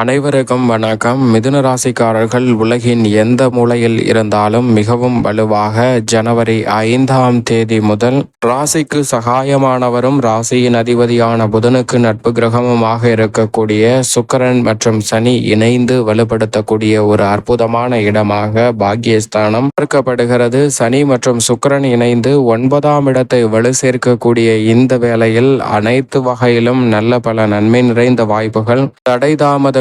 அனைவருக்கும் வணக்கம். மிதுன ராசிக்காரர்கள் உலகின் எந்த மூலையில் இருந்தாலும் மிகவும் வலுவாக ஜனவரி ஐந்தாம் தேதி முதல் ராசிக்கு சகாயமானவரும் ராசியின் அதிபதியான புதனுக்கு நட்பு கிரகமுமாக இருக்கக்கூடிய சுக்கரன் மற்றும் சனி இணைந்து வலுப்படுத்தக்கூடிய ஒரு அற்புதமான இடமாக பாக்கியஸ்தானம் பார்க்கப்படுகிறது. சனி மற்றும் சுக்கரன் இணைந்து ஒன்பதாம் இடத்தை வலு சேர்க்கக்கூடிய இந்த வேளையில் அனைத்து வகையிலும் நல்ல பல நன்மை நிறைந்த வாய்ப்புகள். தடை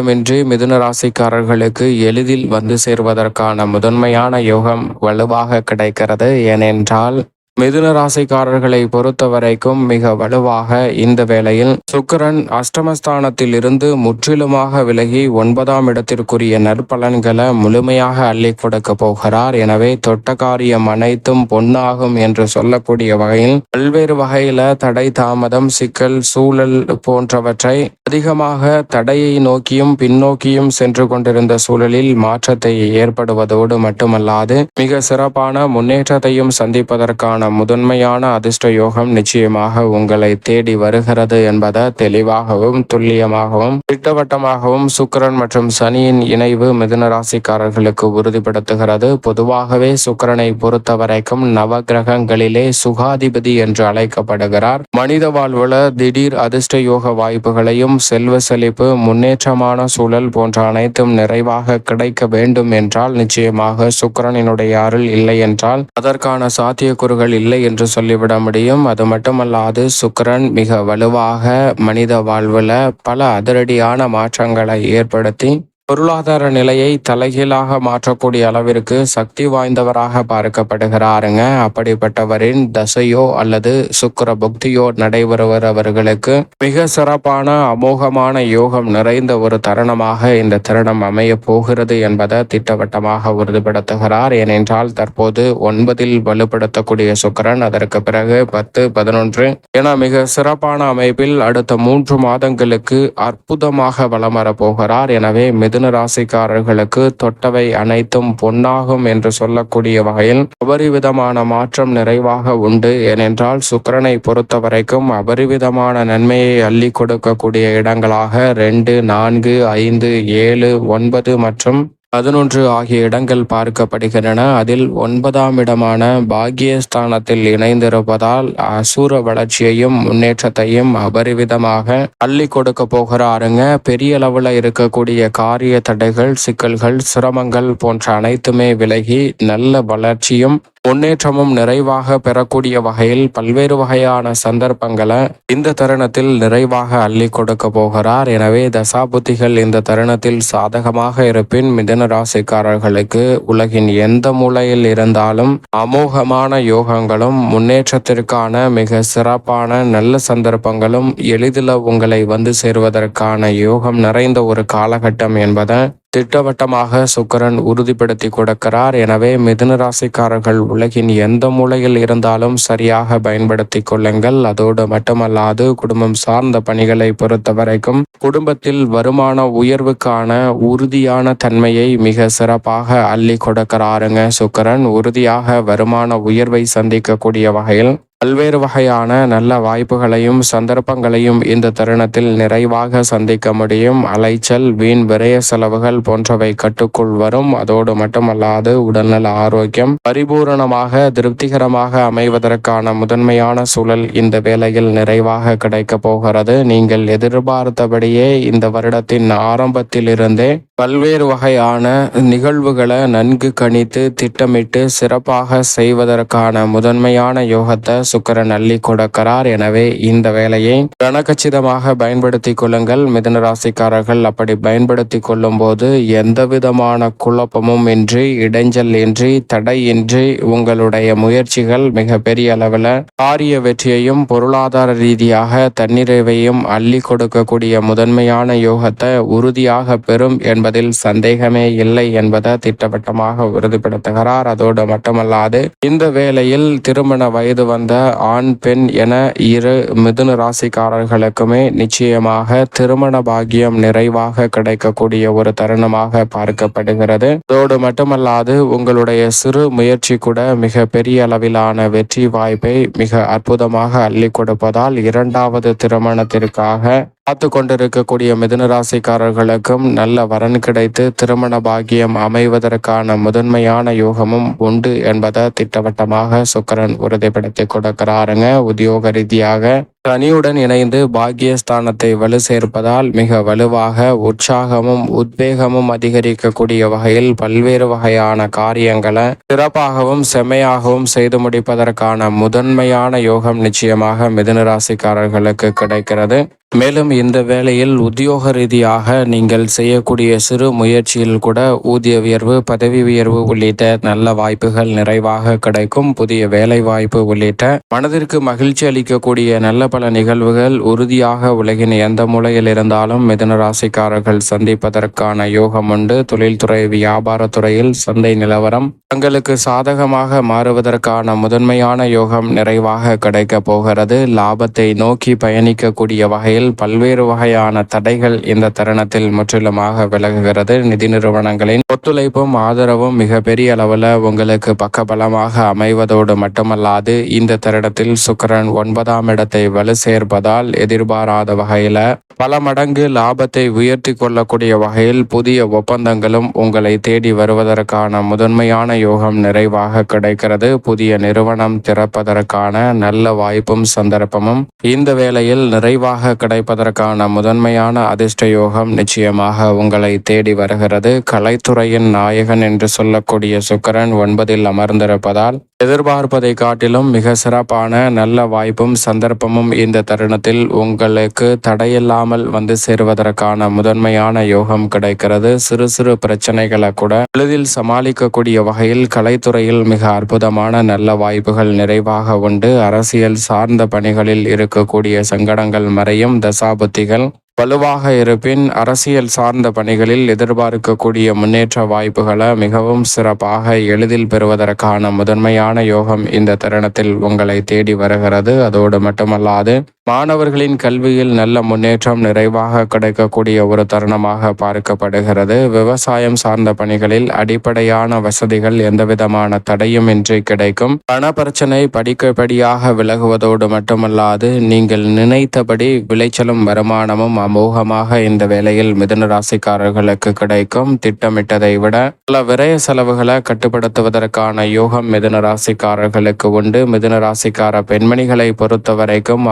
தாமதமின்றி மிதுன ராசிக்காரர்களுக்கு எளிதில் வந்து சேர்வதற்கான முதன்மையான யோகம் வலுவாக கிடைக்கிறது. ஏனென்றால் மிதுன ராசிக்காரர்களை பொறுத்த வரைக்கும் மிக வலுவாக இந்த வேளையில் சுக்கரன் அஷ்டமஸ்தானத்தில் இருந்து முற்றிலுமாக விலகி ஒன்பதாம் இடத்திற்குரிய நற்பலன்களை முழுமையாக அள்ளி கொடுக்க போகிறார். எனவே தொட்ட காரியம் அனைத்தும் பொன்னாகும் என்று சொல்லக்கூடிய வகையில் பல்வேறு வகையில தடை தாமதம் சிக்கல் சூழல் போன்றவற்றை அதிகமாக தடையை நோக்கியும் பின்னோக்கியும் சென்று கொண்டிருந்த சூழலில் மாற்றத்தை ஏற்படுவதோடு மட்டுமல்லாது மிக சிறப்பான முன்னேற்றத்தையும் சந்திப்பதற்கான முதன்மையான அதிர்ஷ்ட யோகம் நிச்சயமாக உங்களை தேடி வருகிறது என்பதை தெளிவாகவும் துல்லியமாகவும் திட்டவட்டமாகவும் சுக்கரன் மற்றும் சனியின் இணைவு மிதுன ராசிக்காரர்களுக்கு உறுதிப்படுத்துகிறது. பொதுவாகவே சுக்கரனை பொறுத்தவரைக்கும் நவ கிரகங்களிலே சுகாதிபதி என்று அழைக்கப்படுகிறார். மனித வாழ்வுல திடீர் அதிர்ஷ்ட யோக வாய்ப்புகளையும் செல்வ செழிப்பு முன்னேற்றமான சூழல் போன்ற அனைத்தும் நிறைவாக கிடைக்க வேண்டும் என்றால் நிச்சயமாக சுக்கரனினுடைய அருள் இல்லை என்றால் அதற்கான சாத்தியக்கூறுகள் இல்லை என்று சொல்லிவிட முடியும் அது மட்டுமல்லாது சுக்கரன் மிக வலுவாக மனித வாழ்வில் பல அதிரடியான மாற்றங்களை ஏற்படுத்தி பொருளாதார நிலையை தலைகீழாக மாற்றக்கூடிய அளவிற்கு சக்தி வாய்ந்தவராக பார்க்கப்படுகிறாருங்க. அப்படிப்பட்டவரின் தசையோ அல்லது சுக்கர புக்தியோ நடைபெறுவர் அவர்களுக்கு மிக சிறப்பான அமோகமான யோகம் நிறைந்த ஒரு தருணமாக இந்த தருணம் அமைய போகிறது என்பதை திட்டவட்டமாக உறுதிப்படுத்துகிறார். ஏனென்றால் தற்போது ஒன்பதில் வலுப்படுத்தக்கூடிய சுக்கரன் அதற்கு பிறகு பத்து பதினொன்று என மிக சிறப்பான அமைப்பில் அடுத்த மூன்று மாதங்களுக்கு அற்புதமாக வலம் வரப்போகிறார் எனவே மிதுன ராசிக்காரர்களுக்கு தொட்டவை அனைத்தும் பொன்னாகும் என்று சொல்லக்கூடிய வகையில் அபரிவிதமான மாற்றம் நிறைவாக உண்டு. ஏனென்றால் சுக்கரனை பொறுத்த வரைக்கும் அபரிவிதமான நன்மையை அள்ளி கொடுக்கக்கூடிய இடங்களாக ரெண்டு நான்கு ஐந்து ஏழு ஒன்பது மற்றும் பதினொன்று ஆகிய இடங்கள் பார்க்கப்படுகின்றன. அதில் ஒன்பதாம் இடமான பாக்கியஸ்தானத்தில் இணைந்திருப்பதால் அசூர வளர்ச்சியையும் முன்னேற்றத்தையும் அபரிவிதமாக அள்ளி கொடுக்க போகிறாருங்க. பெரிய அளவில் இருக்கக்கூடிய காரிய தடைகள் சிக்கல்கள் சிரமங்கள் போன்ற அனைத்துமே விலகி நல்ல வளர்ச்சியும் முன்னேற்றமும் நிறைவாக பெறக்கூடிய வகையில் பல்வேறு வகையான சந்தர்ப்பங்களை இந்த தருணத்தில் நிறைவாக அள்ளி கொடுக்க போகிறார். எனவே தசாபுத்திகள் இந்த தருணத்தில் சாதகமாக இருப்பின் மிதன ராசிக்காரர்களுக்கு உலகின் எந்த மூலையில் இருந்தாலும் அமோகமான யோகங்களும் முன்னேற்றத்திற்கான மிக சிறப்பான நல்ல சந்தர்ப்பங்களும் எளிதில் உங்களை வந்து சேருவதற்கான யோகம் நிறைந்த ஒரு காலகட்டம் என்பதை திட்டவட்டமாக சுக்கரன் உறுதிப்படுத்தி கொடுக்கிறார். எனவே மிதுன ராசிக்காரர்கள் உலகின் எந்த மூலையில் இருந்தாலும் சரியாக பயன்படுத்தி கொள்ளுங்கள். அதோடு மட்டுமல்லாது குடும்பம் சார்ந்த பணிகளை பொறுத்த வரைக்கும் குடும்பத்தில் வருமான உயர்வுக்கான உறுதியான தன்மையை மிக சிறப்பாக அள்ளி கொடுக்கிறாருங்க சுக்கரன். உறுதியாக வருமான உயர்வை சந்திக்கக்கூடிய வகையில் பல்வேறு வகையான நல்ல வாய்ப்புகளையும் சந்தர்ப்பங்களையும் இந்த தருணத்தில் நிறைவாக சந்திக்க முடியும். அலைச்சல் வீண் விரய செலவுகள் போன்றவை கட்டுக்குள் வரும். அதோடு மட்டுமல்லாது உடல்நல ஆரோக்கியம் பரிபூரணமாக திருப்திகரமாக அமைவதற்கான முதன்மையான சூழல் இந்த வேளையில் நிறைவாக கிடைக்க போகிறது. நீங்கள் எதிர்பார்த்தபடியே இந்த வருடத்தின் ஆரம்பத்திலிருந்தே பல்வேறு வகையான நிகழ்வுகளை நன்கு கணித்து திட்டமிட்டு சிறப்பாக செய்வதற்கான முதன்மையான யோகத்தை சுக்கரன் அள்ளி கொடுக்கிறார் எனவே இந்த வேலையை கனகச்சிதமாக பயன்படுத்தி கொள்ளுங்கள். மிதன ராசிக்காரர்கள் அப்படி பயன்படுத்தி கொள்ளும் போது எந்த விதமான குழப்பமும் இன்றி இடைஞ்சல் இன்றி தடையின்றி உங்களுடைய முயற்சிகள் மிக பெரிய அளவில் காரிய வெற்றியையும் பொருளாதார ரீதியாக தன்னிறைவையும் அள்ளி கொடுக்கக்கூடிய முதன்மையான யோகத்தை உறுதியாக பெறும் என்பதில் சந்தேகமே இல்லை என்பதை திட்டவட்டமாக உறுதிப்படுத்துகிறார். அதோடு மட்டுமல்லாது இந்த வேளையில் திருமண வயது வந்த ஆண் பெண் என இரு மிதுன ராசிக்காரர்களுக்குமே நிச்சயமாக திருமண பாக்கியம் நிறைவாக கிடைக்கக்கூடிய ஒரு தருணமாக பார்க்கப்படுகிறது. அதோடு மட்டுமல்லாது உங்களுடைய சிறு முயற்சி கூட மிக பெரிய அளவிலான வெற்றி வாய்ப்பை மிக அற்புதமாக அள்ளி கொடுப்பதால் இரண்டாவது திருமணத்திற்காக காத்து கொண்டிருக்கக்கூடிய மிதுன ராசிக்காரர்களுக்கும் நல்ல வரன் கிடைத்து திருமண பாகியம் அமைவதற்கான முதன்மையான யோகமும் உண்டு என்பதை திட்டவட்டமாக சுக்கரன் உறுதிப்படுத்தி கொடுக்கிறாருங்க. உத்தியோக ரீதியாக சனியுடன் இணைந்து பாக்கியஸ்தானத்தை வலு சேர்ப்பதால் மிக வலுவாக உற்சாகமும் உத்வேகமும் அதிகரிக்கக்கூடிய வகையில் பல்வேறு வகையான காரியங்களை சிறப்பாகவும் செம்மையாகவும் செய்து முடிப்பதற்கான முதன்மையான யோகம் நிச்சயமாக மிதுன ராசிக்காரர்களுக்கு கிடைக்கிறது. மேலும் இந்த வேளையில் உத்தியோக ரீதியாக நீங்கள் செய்யக்கூடிய சிறு முயற்சியில் கூட ஊதிய உயர்வு பதவி உயர்வு உள்ளிட்ட நல்ல வாய்ப்புகள் நிறைவாக கிடைக்கும். புதிய வேலை வாய்ப்பு உள்ளிட்ட மனதிற்கு மகிழ்ச்சி அளிக்கக்கூடிய நல்ல பல நிகழ்வுகள் உறுதியாக உலகின் எந்த மூலையில் இருந்தாலும் மிதுன ராசிக்காரர்கள் சந்திப்பதற்கான யோகம் உண்டு. தொழில்துறை வியாபாரத்துறையில் சந்தை நிலவரம் தங்களுக்கு சாதகமாக மாறுவதற்கான முதன்மையான யோகம் நிறைவாக கிடைக்க போகிறது. லாபத்தை நோக்கி பயணிக்கக்கூடிய வகையில் பல்வேறு வகையான தடைகள் இந்த தருணத்தில் முற்றிலுமாக விலகுகிறது. நிதி நிறுவனங்களின் ஒத்துழைப்பும் ஆதரவும் மிகப்பெரிய அளவில் உங்களுக்கு பக்கபலமாக அமைவதோடு மட்டுமல்லாது இந்த தருணத்தில் சுக்கரன் ஒன்பதாம் இடத்தை வலு சேர்ப்பதால் எதிர்பாராத வகையில பல மடங்கு லாபத்தை உயர்த்தி கொள்ளக்கூடிய வகையில் புதிய ஒப்பந்தங்களும் உங்களை தேடி வருவதற்கான முதன்மையான யோகம் நிறைவாக கிடைக்கிறது. புதிய நிறுவனம் திறப்பதற்கான நல்ல வாய்ப்பும் சந்தர்ப்பமும் இந்த வேளையில் நிறைவாக கிடைப்பதற்கான முதன்மையான அதிர்ஷ்ட யோகம் நிச்சயமாக உங்களை தேடி வருகிறது. கலைத்துறையின் நாயகன் என்று சொல்லக்கூடிய சுக்கிரன் ஒன்பதில் அமர்ந்திருப்பதால் எதிர்பார்ப்பதை காட்டிலும் மிக சிறப்பான நல்ல வாய்ப்பும் சந்தர்ப்பமும் இந்த தருணத்தில் உங்களுக்கு தடையில்லாமல் வந்து சேருவதற்கான முதன்மையான யோகம் கிடைக்கிறது. சிறு சிறு பிரச்சனைகளை கூட எளிதில் சமாளிக்கக்கூடிய வகையில் கலைத்துறையில் மிக அற்புதமான நல்ல வாய்ப்புகள் நிறைவாக உண்டு. அரசியல் சார்ந்த பணிகளில் இருக்கக்கூடிய சங்கடங்கள் மறையும் தசாபுத்திகள் வலுவாக இருப்பின் அரசியல் சார்ந்த பணிகளில் எதிர்பார்க்கக்கூடிய முன்னேற்ற வாய்ப்புகளை மிகவும் சிறப்பாக எளிதில் பெறுவதற்கான முதன்மையான யோகம் இந்த தருணத்தில் உங்களை தேடி வருகிறது. அதோடு மட்டுமல்லாது மாணவர்களின் கல்வியில் நல்ல முன்னேற்றம் நிறைவாக கிடைக்கக்கூடிய ஒரு தருணமாக பார்க்கப்படுகிறது. விவசாயம் சார்ந்த பணிகளில் அடிப்படையான வசதிகள் எந்தவிதமான தடையும் இன்றி கிடைக்கும். பண பிரச்சனை படிக்கப்படியாக விலகுவதோடு மட்டுமல்லாது நீங்கள் நினைத்தபடி விளைச்சலும் வருமானமும் அமோகமாக இந்த வேளையில் மிதுன ராசிக்காரர்களுக்கு கிடைக்கும். திட்டமிட்டதை விட பல விரய செலவுகளை கட்டுப்படுத்துவதற்கான யோகம் மிதுன ராசிக்காரர்களுக்கு உண்டு. மிதுன ராசிக்கார பெண்மணிகளை பொறுத்த வரைக்கும்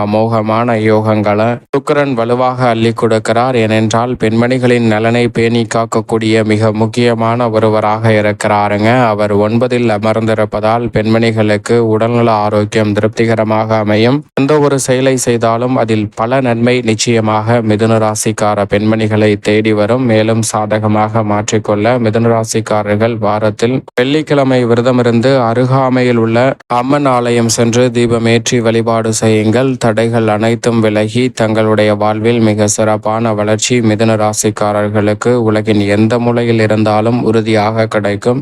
அமோகமான யோகங்களை சுக்கரன் வலுவாக அள்ளி கொடுக்கிறார். ஏனென்றால் பெண்மணிகளின் நலனை பேணி காக்கக்கூடிய மிக முக்கியமான ஒருவராக இருக்கிறாருங்க. அவர் ஒன்பதில் அமர்ந்திருப்பதால் பெண்மணிகளுக்கு உடல்நல ஆரோக்கியம் திருப்திகரமாக அமையும். எந்த ஒரு செயலை செய்தாலும் அதில் பல நன்மை நிச்சயமாக மிதுன ராசிக்கார பெண்மணிகளை தேடி வரும். மேலும் சாதகமாக மாற்றிக்கொள்ள மிதுன ராசிக்காரர்கள் வாரத்தில் வெள்ளிக்கிழமை விரதமிருந்து அருகாமையில் உள்ள அம்மன் ஆலயம் சென்று தீபமேற்றி வழிபாடு செய்யுங்கள். தடைகள் அனைத்தும் விலகி தங்களுடைய வாழ்வில் மிக சிறப்பான வளர்ச்சி மிதுன ராசிக்காரர்களுக்கு உலகின் எந்த மூலையில் இருந்தாலும் உறுதியாக கிடைக்கும்.